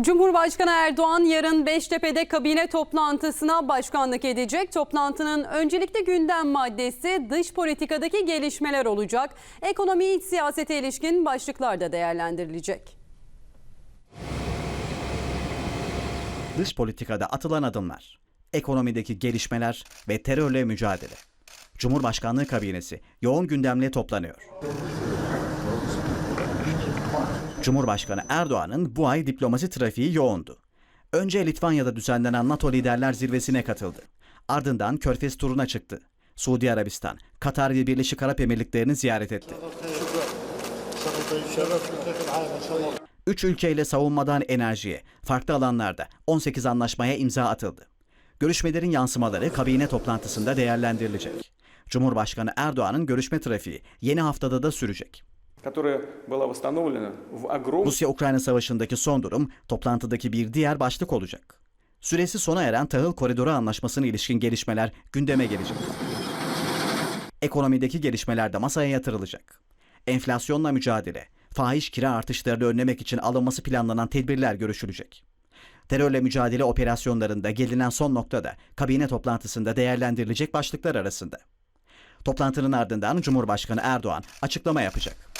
Cumhurbaşkanı Erdoğan yarın Beştepe'de kabine toplantısına başkanlık edecek. Toplantının öncelikli gündem maddesi dış politikadaki gelişmeler olacak. Ekonomi iç siyasete ilişkin başlıklar da değerlendirilecek. Dış politikada atılan adımlar, ekonomideki gelişmeler ve terörle mücadele. Cumhurbaşkanlığı kabinesi yoğun gündemle toplanıyor. Cumhurbaşkanı Erdoğan'ın bu ay diplomasi trafiği yoğundu. Önce Litvanya'da düzenlenen NATO Liderler Zirvesi'ne katıldı. Ardından Körfez turuna çıktı. Suudi Arabistan, Katar ve Birleşik Arap Emirlikleri'ni ziyaret etti. Üç ülkeyle savunmadan enerjiye, farklı alanlarda 18 anlaşmaya imza atıldı. Görüşmelerin yansımaları kabine toplantısında değerlendirilecek. Cumhurbaşkanı Erdoğan'ın görüşme trafiği yeni haftada da sürecek. Rusya-Ukrayna savaşındaki son durum toplantıdaki bir diğer başlık olacak. Süresi sona eren tahıl koridoru anlaşmasına ilişkin gelişmeler gündeme gelecek. Ekonomideki gelişmeler de masaya yatırılacak. Enflasyonla mücadele, fahiş kira artışlarını önlemek için alınması planlanan tedbirler görüşülecek. Terörle mücadele operasyonlarında gelinen son noktada kabine toplantısında değerlendirilecek başlıklar arasında. Toplantının ardından Cumhurbaşkanı Erdoğan açıklama yapacak.